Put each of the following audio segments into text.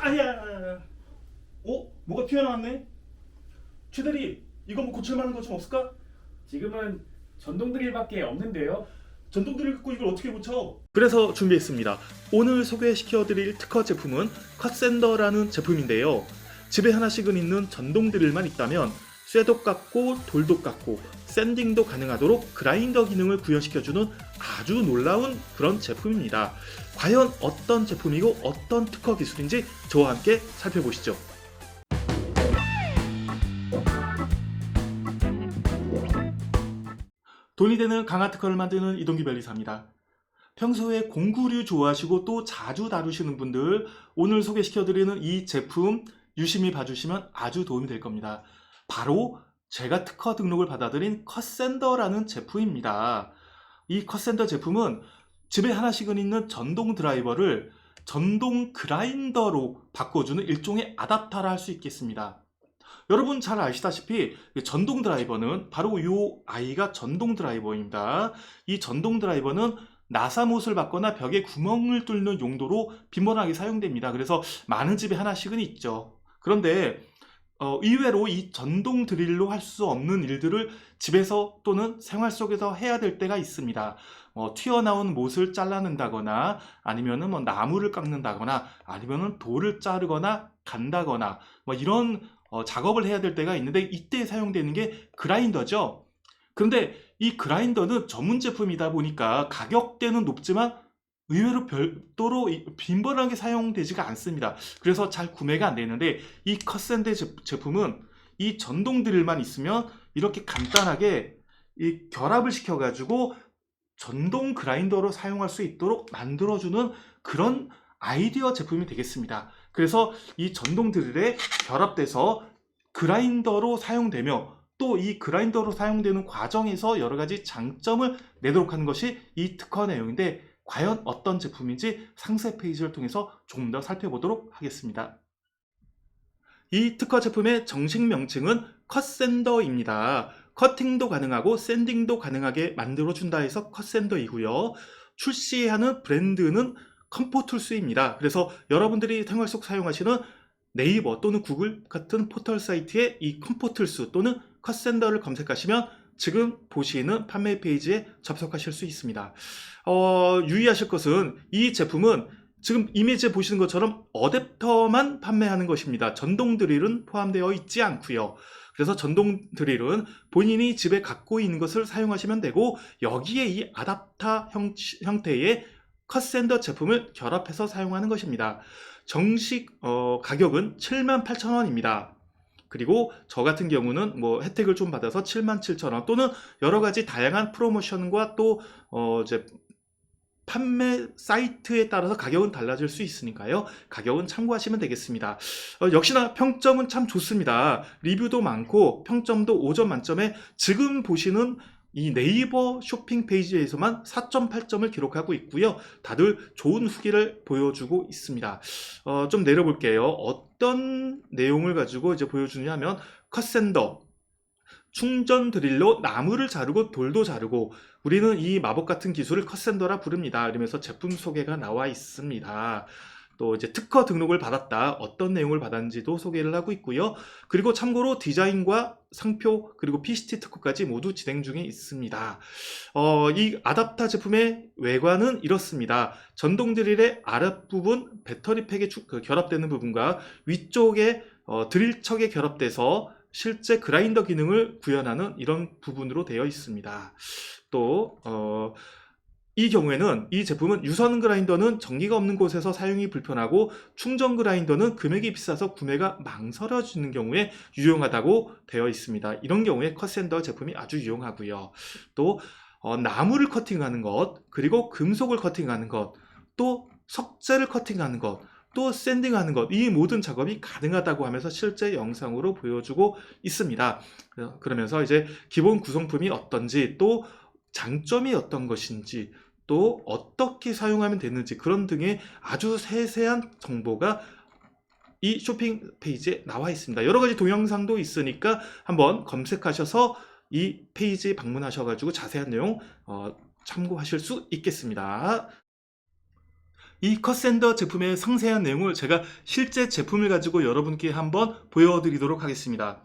아야. 어? 뭐가 튀어나왔네? 최대리, 이거 뭐 고칠 만한 거 좀 없을까? 지금은 전동 드릴밖에 없는데요. 전동 드릴 갖고 이걸 어떻게 고쳐? 그래서 준비했습니다. 오늘 소개시켜드릴 특허 제품은 컷센더라는 제품인데요. 집에 하나씩은 있는 전동 드릴만 있다면 쇠독 깎고 돌독 깎고 샌딩도 가능하도록 그라인더 기능을 구현시켜주는 아주 놀라운 그런 제품입니다. 과연 어떤 제품이고 어떤 특허 기술인지 저와 함께 살펴보시죠. 돈이 되는 강화 특허를 만드는 이동기 변리사입니다. 평소에 공구류 좋아하시고 또 자주 다루시는 분들 오늘 소개시켜드리는 이 제품 유심히 봐주시면 아주 도움이 될 겁니다. 바로 제가 특허 등록을 받아들인 컷센더라는 제품입니다. 이 컷센더 제품은 집에 하나씩은 있는 전동 드라이버를 전동 그라인더로 바꿔주는 일종의 아답타라 할 수 있겠습니다. 여러분 잘 아시다시피 전동 드라이버는 바로 이 아이가 전동 드라이버입니다. 이 전동 드라이버는 나사못을 받거나 벽에 구멍을 뚫는 용도로 빈번하게 사용됩니다. 그래서 많은 집에 하나씩은 있죠. 그런데 어, 의외로 이 전동 드릴로 할 수 없는 일들을 집에서 또는 생활 속에서 해야 될 때가 있습니다. 뭐 튀어나온 못을 잘라낸다거나 아니면은 뭐 나무를 깎는다거나 아니면은 돌을 자르거나 간다거나 뭐 이런 어, 작업을 해야 될 때가 있는데 이때 사용되는 게 그라인더죠. 그런데 이 그라인더는 전문 제품이다 보니까 가격대는 높지만 의외로 별도로 이- 빈번하게 사용되지가 않습니다. 그래서 잘 구매가 안 되는데 이 제- 제품은 이 전동 드릴만 있으면 이렇게 간단하게 이 결합을 시켜가지고 전동 그라인더로 사용할 수 있도록 만들어주는 그런 아이디어 제품이 되겠습니다. 그래서 이 전동 드릴에 결합돼서 그라인더로 사용되며 또 이 그라인더로 사용되는 과정에서 여러 가지 장점을 내도록 하는 것이 이 특허 내용인데 과연 어떤 제품인지 상세 페이지를 통해서 조금 더 살펴보도록 하겠습니다. 이 특허 제품의 정식 명칭은 컷센더입니다. 커팅도 가능하고 샌딩도 가능하게 만들어준다 해서 컷센더이고요. 출시하는 브랜드는 컴포툴스입니다. 그래서 여러분들이 생활 속 사용하시는 네이버 또는 구글 같은 포털 사이트에 이 컴포툴스 또는 컷센더를 검색하시면 지금 보시는 판매 페이지에 접속하실 수 있습니다. 어, 유의하실 것은 이 제품은 지금 이미지에 보시는 것처럼 어댑터만 판매하는 것입니다. 전동 드릴은 포함되어 있지 않고요. 그래서 전동 드릴은 본인이 집에 갖고 있는 것을 사용하시면 되고 여기에 이 아답타 형, 형태의 컷센더 제품을 결합해서 사용하는 것입니다. 정식 어, 가격은 78,000원입니다. 그리고 저 같은 경우는 뭐 혜택을 좀 받아서 77,000원 또는 여러 가지 다양한 프로모션과 또 어, 이제 판매 사이트에 따라서 가격은 달라질 수 있으니까요. 가격은 참고하시면 되겠습니다. 어, 역시나 평점은 참 좋습니다. 리뷰도 많고 평점도 5점 만점에 지금 보시는 이 네이버 쇼핑 페이지에서만 4.8점을 기록하고 있고요. 다들 좋은 후기를 보여주고 있습니다. 어, 좀 내려볼게요. 어떤 내용을 가지고 이제 보여주냐면 컷센더 충전 드릴로 나무를 자르고 돌도 자르고 우리는 이 마법 같은 기술을 컷센더라 부릅니다. 이러면서 제품 소개가 나와 있습니다. 또 이제 특허 등록을 받았다. 어떤 내용을 받았는지도 소개를 하고 있고요. 그리고 참고로 디자인과 상표 그리고 PCT 특허까지 모두 진행 중에 있습니다. 어, 이 아답타 제품의 외관은 이렇습니다. 전동 드릴의 아랫부분 배터리 팩에 축- 그 결합되는 부분과 위쪽에 어, 드릴척에 결합돼서 실제 그라인더 기능을 구현하는 이런 부분으로 되어 있습니다. 또, 어, 이 경우에는 이 제품은 유선 그라인더는 전기가 없는 곳에서 사용이 불편하고 충전 그라인더는 금액이 비싸서 구매가 망설여지는 경우에 유용하다고 되어 있습니다. 이런 경우에 컷센더 제품이 아주 유용하고요. 또 어, 나무를 커팅하는 것, 그리고 금속을 커팅하는 것, 또 석재를 커팅하는 것, 또 샌딩하는 것, 이 모든 작업이 가능하다고 하면서 실제 영상으로 보여주고 있습니다. 어, 그러면서 이제 기본 구성품이 어떤지, 또 장점이 어떤 것인지, 또 어떻게 사용하면 되는지 그런 등의 아주 세세한 정보가 이 쇼핑 페이지에 나와 있습니다. 여러 가지 동영상도 있으니까 한번 검색하셔서 이 페이지 방문하셔가지고 자세한 내용 어, 참고하실 수 있겠습니다. 이 컷센더 제품의 상세한 내용을 제가 실제 제품을 가지고 여러분께 한번 보여드리도록 하겠습니다.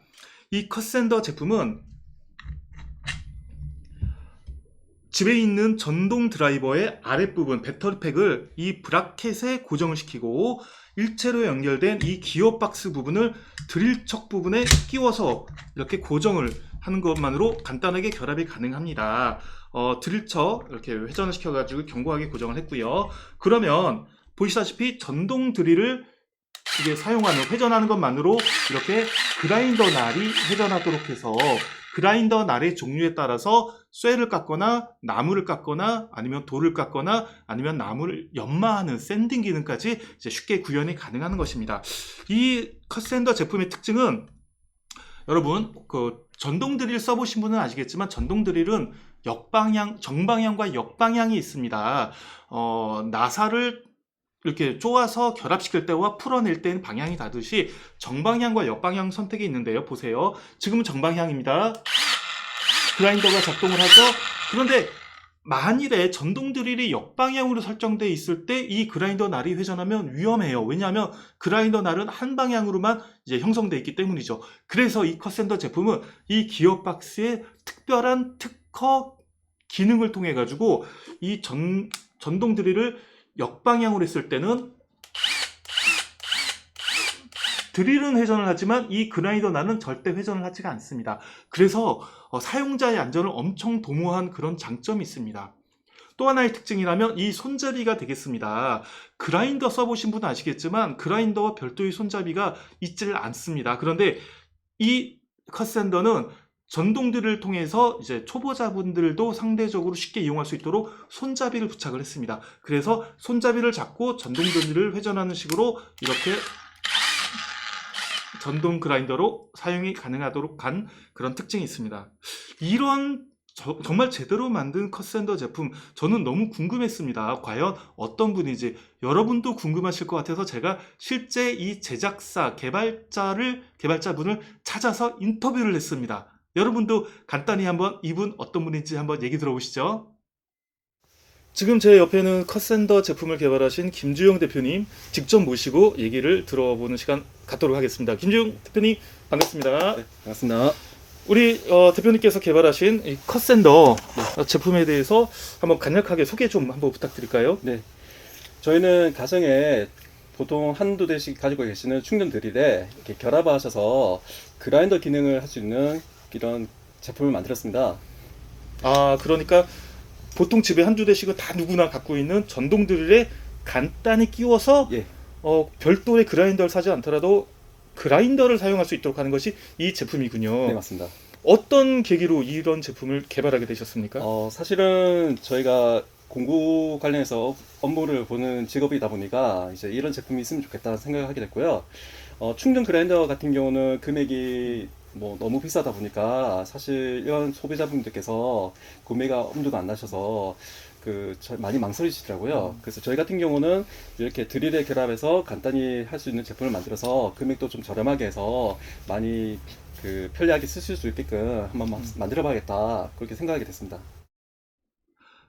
이 컷센더 제품은 집에 있는 전동 드라이버의 아랫부분 배터리팩을 이 브라켓에 고정을 시키고 일체로 연결된 이 기어 박스 부분을 드릴척 부분에 끼워서 이렇게 고정을 하는 것만으로 간단하게 결합이 가능합니다. 어, 드릴척 이렇게 회전을 시켜가지고 견고하게 고정을 했고요. 그러면 보시다시피 전동 드릴을 이게 사용하는 회전하는 것만으로 이렇게 그라인더 날이 회전하도록 해서 그라인더 날의 종류에 따라서 쇠를 깎거나 나무를 깎거나 아니면 돌을 깎거나 아니면 나무를 연마하는 샌딩 기능까지 쉽게 구현이 가능한 것입니다. 이 컷센더 제품의 특징은 여러분 그 전동 드릴 써보신 분은 아시겠지만 전동 드릴은 역방향 정방향과 역방향이 있습니다. 어, 나사를 이렇게 쪼아서 결합시킬 때와 풀어낼 때는 방향이 다르듯이 정방향과 역방향 선택이 있는데요. 보세요. 지금은 정방향입니다. 그라인더가 작동을 하죠. 그런데 만일에 전동 드릴이 역방향으로 설정되어 있을 때 이 그라인더 날이 회전하면 위험해요. 왜냐하면 그라인더 날은 한 방향으로만 이제 형성되어 있기 때문이죠. 그래서 이 컷센더 제품은 이 기어박스의 특별한 특허 기능을 통해 가지고 이 전, 전동 드릴을 역방향으로 했을 때는 드릴은 회전을 하지만 이 그라인더 날은 절대 회전을 하지가 않습니다. 그래서 어, 사용자의 안전을 엄청 도모한 그런 장점이 있습니다. 또 하나의 특징이라면 이 손잡이가 되겠습니다. 그라인더 써보신 분은 아시겠지만 그라인더와 별도의 손잡이가 있지를 않습니다. 그런데 이 컷센더는 전동들을 통해서 이제 초보자분들도 상대적으로 쉽게 이용할 수 있도록 손잡이를 부착을 했습니다. 그래서 손잡이를 잡고 전동들을 회전하는 식으로 이렇게 전동 그라인더로 사용이 가능하도록 한 그런 특징이 있습니다. 이런 저- 정말 제대로 만든 컷센더 제품 저는 너무 궁금했습니다. 과연 어떤 분인지 여러분도 궁금하실 것 같아서 제가 실제 이 제작사 개발자를 개발자분을 찾아서 인터뷰를 했습니다. 여러분도 간단히 한번 이분 어떤 분인지 한번 얘기 들어보시죠. 지금 제 옆에는 컷센더 제품을 개발하신 김주영 대표님 직접 모시고 얘기를 들어보는 시간 갖도록 하겠습니다. 김주영 대표님 반갑습니다. 네, 반갑습니다. 우리 어, 대표님께서 개발하신 이 컷센더 어, 제품에 대해서 한번 간략하게 소개 좀 한번 부탁드릴까요? 네. 저희는 가정에 보통 한두 대씩 가지고 계시는 충전 드릴에 이렇게 결합하셔서 그라인더 기능을 할 수 있는 이런 제품을 만들었습니다. 아 그러니까 보통 집에 한두 대씩은 다 누구나 갖고 있는 전동 드릴에 간단히 끼워서 예. 어, 별도의 그라인더를 사지 않더라도 그라인더를 사용할 수 있도록 하는 것이 이 제품이군요. 네, 맞습니다. 어떤 계기로 이런 제품을 개발하게 되셨습니까? 어, 사실은 저희가 공구 관련해서 업무를 보는 직업이다 보니까 이제 이런 제품이 있으면 좋겠다 생각을 하게 됐고요. 어, 충전 그라인더 같은 경우는 금액이 뭐 너무 비싸다 보니까 사실 이런 소비자분들께서 구매가 엄두가 안 나셔서 그 저- 많이 망설이시더라고요. 그래서 저희 같은 경우는 이렇게 드릴에 결합해서 간단히 할 수 있는 제품을 만들어서 금액도 좀 저렴하게 해서 많이 그 편리하게 쓰실 수 있게끔 한번 만- 만들어 봐야겠다 그렇게 생각하게 됐습니다.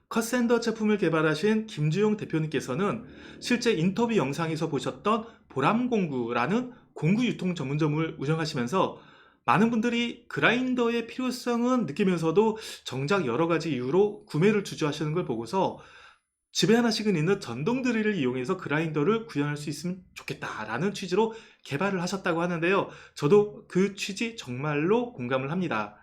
컷센더 제품을 개발하신 김주용 대표님께서는 실제 인터뷰 영상에서 보셨던 보람공구라는 공구 유통 전문점을 운영하시면서 많은 분들이 그라인더의 필요성은 느끼면서도 정작 여러 가지 이유로 구매를 주저하시는 걸 보고서 집에 하나씩은 있는 전동 드릴을 이용해서 그라인더를 구현할 수 있으면 좋겠다라는 취지로 개발을 하셨다고 하는데요. 저도 그 취지 정말로 공감을 합니다.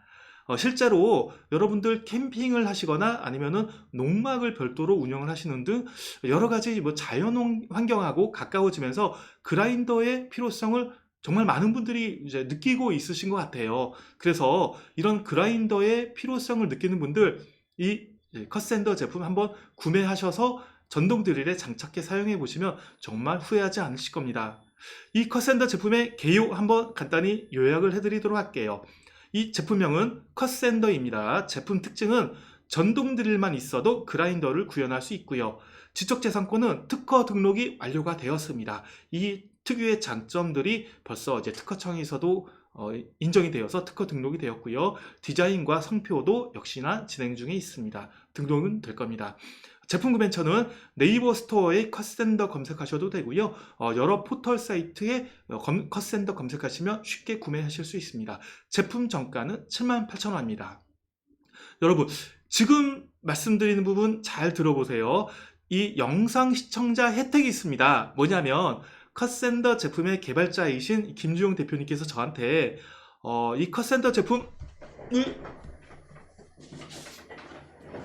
어, 실제로 여러분들 캠핑을 하시거나 아니면은 농막을 별도로 운영을 하시는 등 여러 가지 뭐 자연 환경하고 가까워지면서 그라인더의 필요성을 정말 많은 분들이 이제 느끼고 있으신 것 같아요. 그래서 이런 그라인더의 필요성을 느끼는 분들 이 컷센더 제품 한번 구매하셔서 전동 드릴에 장착해 사용해 보시면 정말 후회하지 않으실 겁니다. 이 컷센더 제품의 개요 한번 간단히 요약을 해드리도록 할게요. 이 제품명은 컷센더입니다. 제품 특징은 전동 드릴만 있어도 그라인더를 구현할 수 있고요. 지적재산권은 특허 등록이 완료가 되었습니다. 이 특유의 장점들이 벌써 이제 특허청에서도 어, 인정이 되어서 특허 등록이 되었고요. 디자인과 성표도 역시나 진행 중에 있습니다. 등록은 될 겁니다. 제품 구매처는 네이버 스토어에 컷센더 검색하셔도 되고요. 어, 여러 포털 사이트에 어, 검- 컷센더 검색하시면 쉽게 구매하실 수 있습니다. 제품 정가는 78,000원입니다. 여러분, 지금 말씀드리는 부분 잘 들어보세요. 이 영상 시청자 혜택이 있습니다. 뭐냐면 컷센더 제품의 개발자이신 김주용 대표님께서 저한테 어, 이 컷센더 제품을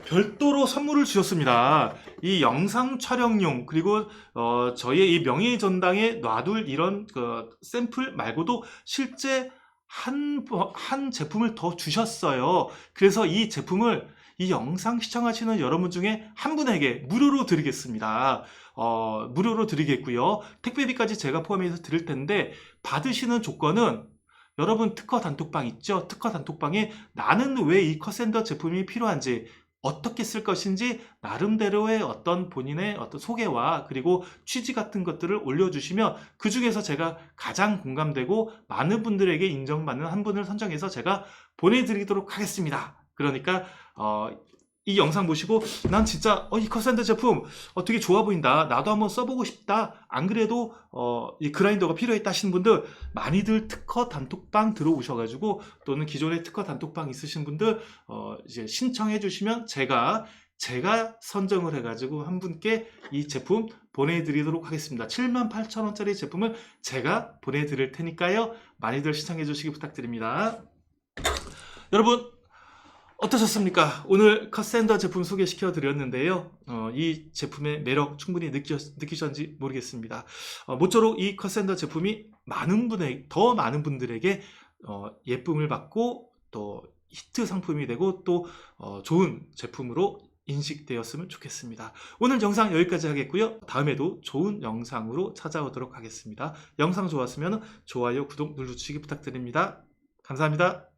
별도로 선물을 주셨습니다. 이 영상 촬영용 그리고 어, 저희의 이 명예 전당에 놔둘 이런 그 샘플 말고도 실제 한, 버- 한 제품을 더 주셨어요. 그래서 이 제품을 이 영상 시청하시는 여러분 중에 한 분에게 무료로 드리겠습니다. 어, 무료로 드리겠고요. 택배비까지 제가 포함해서 드릴 텐데 받으시는 조건은 여러분 특허 단톡방 있죠? 특허 단톡방에 나는 왜이 컷센더 제품이 필요한지 어떻게 쓸 것인지 나름대로의 어떤 본인의 어떤 소개와 그리고 취지 같은 것들을 올려주시면 그 중에서 제가 가장 공감되고 많은 분들에게 인정받는 한 분을 선정해서 제가 보내드리도록 하겠습니다. 그러니까 어, 이 영상 보시고 난 진짜 어, 이 컷센터 제품 어, 되게 좋아 보인다. 나도 한번 써보고 싶다. 안 그래도 어, 이 그라인더가 필요했다 하시는 분들 많이들 특허 단톡방 들어오셔가지고 또는 기존에 특허 단톡방 있으신 분들 어, 이제 신청해 주시면 제가 제가 선정을 해가지고 한 분께 이 제품 보내드리도록 하겠습니다. 78,000원짜리 제품을 제가 보내드릴 테니까요. 많이들 시청해 주시기 부탁드립니다. 여러분 어떠셨습니까? 오늘 컷센더 제품 소개시켜 드렸는데요. 어, 이 제품의 매력 충분히 느끼, 느끼셨는지 모르겠습니다. 어, 모쪼록 이 컷센더 제품이 많은 분에 더 많은 분들에게 어, 예쁨을 받고 또 히트 상품이 되고 또 어, 좋은 제품으로 인식되었으면 좋겠습니다. 오늘 영상 여기까지 하겠고요. 다음에도 좋은 영상으로 찾아오도록 하겠습니다. 영상 좋았으면 좋아요, 구독 눌러주시기 부탁드립니다. 감사합니다.